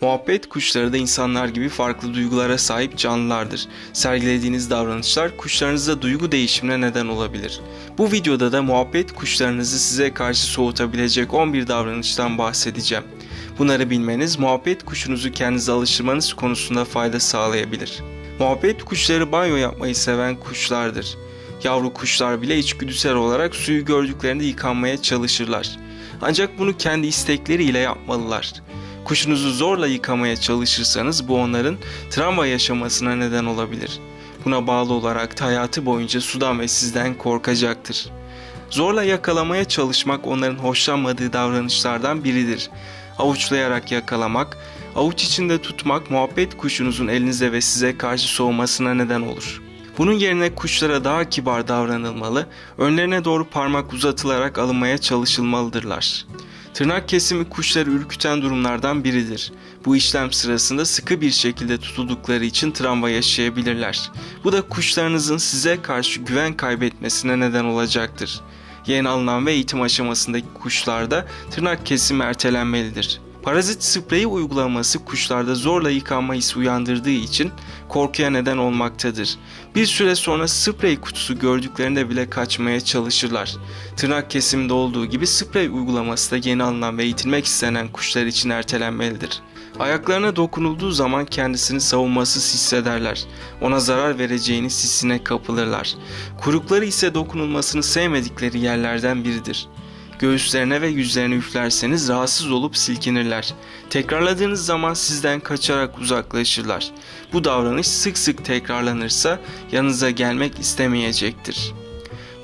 Muhabbet kuşları da insanlar gibi farklı duygulara sahip canlılardır. Sergilediğiniz davranışlar kuşlarınızda duygu değişimine neden olabilir. Bu videoda da muhabbet kuşlarınızı size karşı soğutabilecek 11 davranıştan bahsedeceğim. Bunları bilmeniz muhabbet kuşunuzu kendinize alıştırmanız konusunda fayda sağlayabilir. Muhabbet kuşları banyo yapmayı seven kuşlardır. Yavru kuşlar bile içgüdüsel olarak suyu gördüklerinde yıkanmaya çalışırlar. Ancak bunu kendi istekleriyle yapmalılar. Kuşunuzu zorla yıkamaya çalışırsanız bu onların travma yaşamasına neden olabilir. Buna bağlı olarak da hayatı boyunca sudan ve sizden korkacaktır. Zorla yakalamaya çalışmak onların hoşlanmadığı davranışlardan biridir. Avuçlayarak yakalamak, avuç içinde tutmak muhabbet kuşunuzun elinize ve size karşı soğumasına neden olur. Bunun yerine kuşlara daha kibar davranılmalı, önlerine doğru parmak uzatılarak alınmaya çalışılmalıdırlar. Tırnak kesimi kuşları ürküten durumlardan biridir. Bu işlem sırasında sıkı bir şekilde tutuldukları için travma yaşayabilirler. Bu da kuşlarınızın size karşı güven kaybetmesine neden olacaktır. Yeni alınan ve eğitim aşamasındaki kuşlarda tırnak kesimi ertelenmelidir. Parazit spreyi uygulaması kuşlarda zorla yıkanma hissi uyandırdığı için korkuya neden olmaktadır. Bir süre sonra sprey kutusu gördüklerinde bile kaçmaya çalışırlar. Tırnak kesiminde olduğu gibi sprey uygulaması da yeni alınan ve eğitilmek istenen kuşlar için ertelenmelidir. Ayaklarına dokunulduğu zaman kendisini savunmasız hissederler. Ona zarar vereceğini hissine kapılırlar. Kurukları ise dokunulmasını sevmedikleri yerlerden biridir. Göğüslerine ve yüzlerine üflerseniz rahatsız olup silkinirler. Tekrarladığınız zaman sizden kaçarak uzaklaşırlar. Bu davranış sık sık tekrarlanırsa yanınıza gelmek istemeyecektir.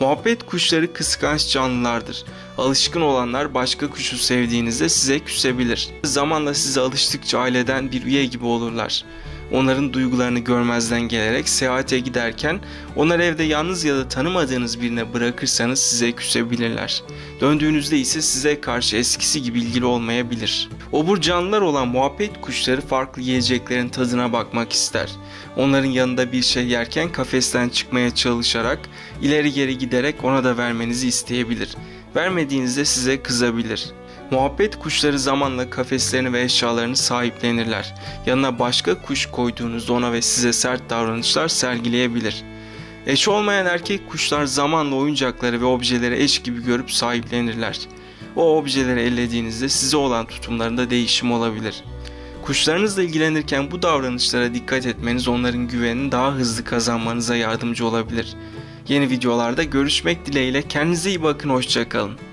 Muhabbet kuşları kıskanç canlılardır. Alışkın olanlar başka kuşu sevdiğinizde size küsebilir. Zamanla size alıştıkça aileden bir üye gibi olurlar onların duygularını görmezden gelerek seyahate giderken onları evde yalnız ya da tanımadığınız birine bırakırsanız size küsebilirler. Döndüğünüzde ise size karşı eskisi gibi ilgili olmayabilir. Obur canlılar olan muhabbet kuşları farklı yiyeceklerin tadına bakmak ister. Onların yanında bir şey yerken kafesten çıkmaya çalışarak ileri geri giderek ona da vermenizi isteyebilir. Vermediğinizde size kızabilir. Muhabbet kuşları zamanla kafeslerini ve eşyalarını sahiplenirler. Yanına başka kuş koyduğunuzda ona ve size sert davranışlar sergileyebilir. Eş olmayan erkek kuşlar zamanla oyuncakları ve objeleri eş gibi görüp sahiplenirler. O objeleri ellediğinizde size olan tutumlarında değişim olabilir. Kuşlarınızla ilgilenirken bu davranışlara dikkat etmeniz onların güvenini daha hızlı kazanmanıza yardımcı olabilir. Yeni videolarda görüşmek dileğiyle kendinize iyi bakın hoşçakalın.